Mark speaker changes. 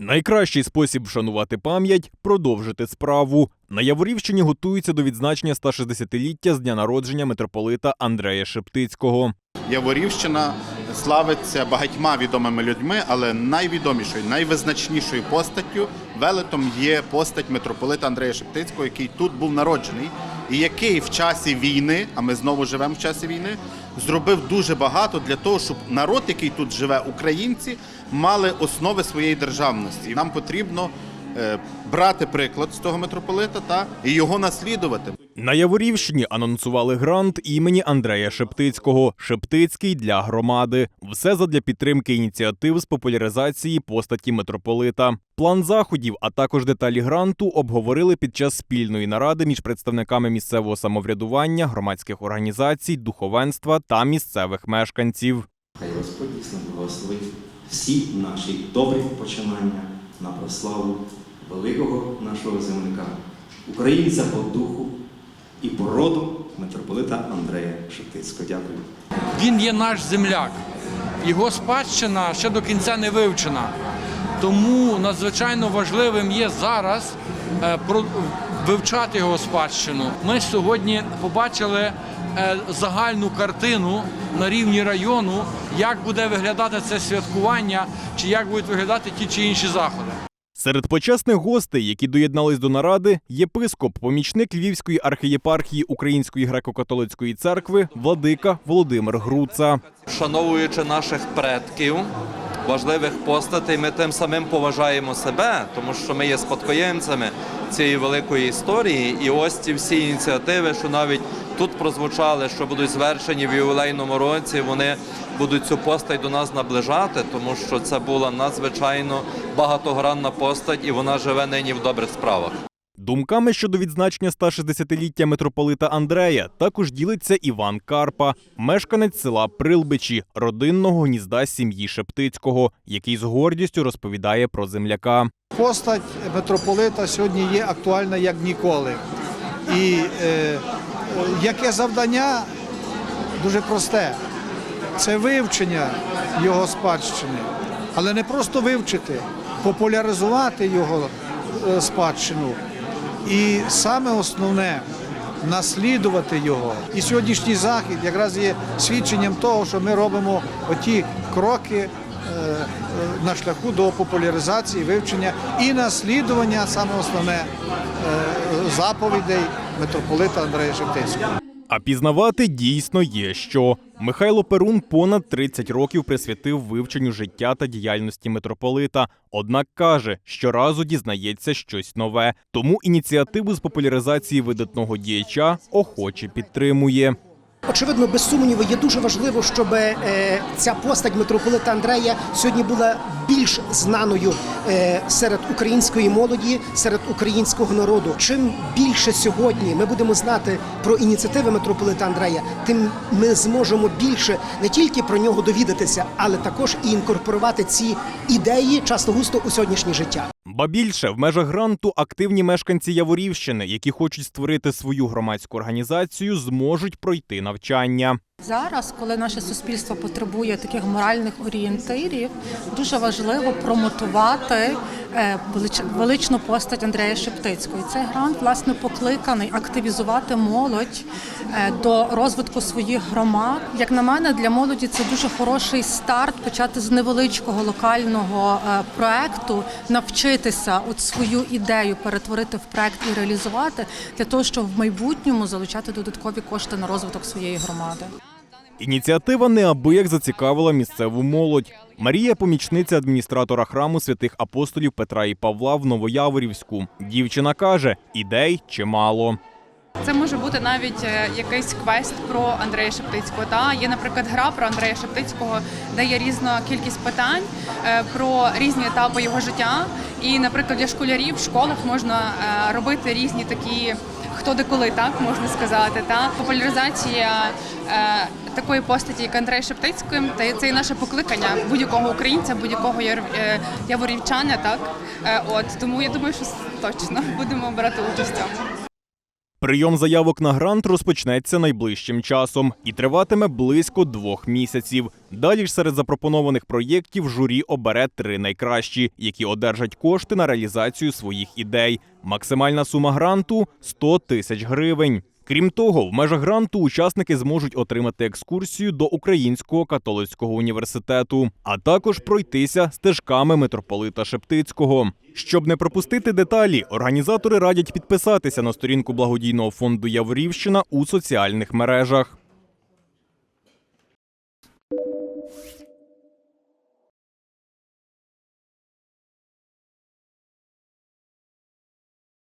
Speaker 1: Найкращий спосіб вшанувати пам'ять продовжити справу. На Яворівщині готуються до відзначення 160-ліття з дня народження митрополита Андрея Шептицького.
Speaker 2: Яворівщина славиться багатьма відомими людьми, але найвідомішою, найвизначнішою постаттю велетом є постать митрополита Андрея Шептицького, який тут був народжений, який в часі війни, а ми знову живемо в часі війни, зробив дуже багато для того, щоб народ, який тут живе, українці, мали основи своєї державності. І Нам потрібно е, брати приклад з того митрополита та і його наслідувати.
Speaker 1: На Яворівщині анонсували грант імені Андрея Шептицького Шептицький для громади. Все задля підтримки ініціатив з популяризації постаті митрополита. План заходів, а також деталі гранту обговорили під час спільної наради між представниками місцевого самоврядування, громадських організацій, духовенства та місцевих мешканців.
Speaker 3: Хай Господь дійсно благословить всі наші добрі починання на прославу великого нашого земляка, українця по духу і по роду митрополита Андрея Шептицького. Дякую.
Speaker 4: Він є наш земляк. Його спадщина ще до кінця не вивчена. Тому надзвичайно важливим є зараз е, вивчати його спадщину. Ми сьогодні побачили е, загальну картину на рівні району, як буде виглядати це святкування, чи як будуть виглядати ті чи інші заходи.
Speaker 1: Серед почесних гостей, які доєднались до наради, єпископ, помічник Львівської архієпархії Української греко-католицької церкви, владика Володимир Груца.
Speaker 5: Вшановуючи наших предків, важливих постатей, ми тим самим поважаємо себе, тому що ми є спадкоємцями цієї великої історії. І ось ці всі ініціативи, що навіть тут прозвучали, що будуть звершені в ювілейному році, вони будуть цю постать до нас наближати, тому що це була надзвичайно багатогранна постать, і вона живе нині в добрих справах.
Speaker 1: Думками щодо відзначення 160-ліття митрополита Андрея також ділиться Іван Карпа, мешканець села Прилбичі, родинного гнізда сім'ї Шептицького, який з гордістю розповідає про земляка.
Speaker 6: Постать митрополита сьогодні є актуальна як ніколи. І е, яке завдання дуже просте це вивчення його спадщини, але не просто вивчити, популяризувати його е, спадщину. І саме основне наслідувати його. І сьогоднішній захід якраз є свідченням того, що ми робимо оті кроки е, е, на шляху до популяризації, вивчення і наслідування, саме основне заповідей митрополита Андрея Шептицького.
Speaker 1: А пізнавати дійсно є що. Михайло Перун понад 30 років присвятив вивченню життя та діяльності митрополита. Однак каже, щоразу дізнається щось нове. Тому ініціативу з популяризації видатного діяча охоче підтримує.
Speaker 7: Очевидно, без сумніву, є дуже важливо, щоб е, ця постать митрополита Андрея сьогодні була більш знаною е, серед української молоді, серед українського народу. Чим більше сьогодні ми будемо знати про ініціативи митрополита Андрея, тим ми зможемо більше не тільки про нього довідатися, але також і інкорпорувати ці ідеї часто густо у сьогоднішнє життя.
Speaker 1: Ба більше в межах гранту активні мешканці Яворівщини, які хочуть створити свою громадську організацію, зможуть пройти навчання.
Speaker 8: Зараз, коли наше суспільство потребує таких моральних орієнтирів, дуже важливо промотувати е, величну постать Андрея Шептицького. І Цей грант власне покликаний активізувати молодь е, до розвитку своїх громад. Як на мене, для молоді це дуже хороший старт почати з невеличкого локального е, проекту, навчитися от свою ідею перетворити в проект і реалізувати для того, щоб в майбутньому залучати додаткові кошти на розвиток своєї громади.
Speaker 1: Ініціатива неабияк зацікавила місцеву молодь. Марія помічниця адміністратора храму святих апостолів Петра і Павла в Новояворівську. Дівчина каже, ідей чимало.
Speaker 9: Це може бути навіть е, якийсь квест про Андрея Шептицького. Та є, наприклад, гра про Андрея Шептицького, де є різна кількість питань е, про різні етапи його життя. І, наприклад, для школярів в школах можна е, робити різні такі. Хто де коли так можна сказати, та популяризація е, такої постаті, як Андрей Шептицький, та це і наше покликання будь-якого українця, будь-якого е, яворівчана. Так е, от тому я думаю, що точно будемо брати участь в цьому.
Speaker 1: Прийом заявок на грант розпочнеться найближчим часом і триватиме близько двох місяців. Далі ж серед запропонованих проєктів журі обере три найкращі, які одержать кошти на реалізацію своїх ідей. Максимальна сума гранту 100 тисяч гривень. Крім того, в межах гранту учасники зможуть отримати екскурсію до Українського католицького університету, а також пройтися стежками митрополита Шептицького. Щоб не пропустити деталі, організатори радять підписатися на сторінку благодійного фонду Яворівщина у соціальних мережах.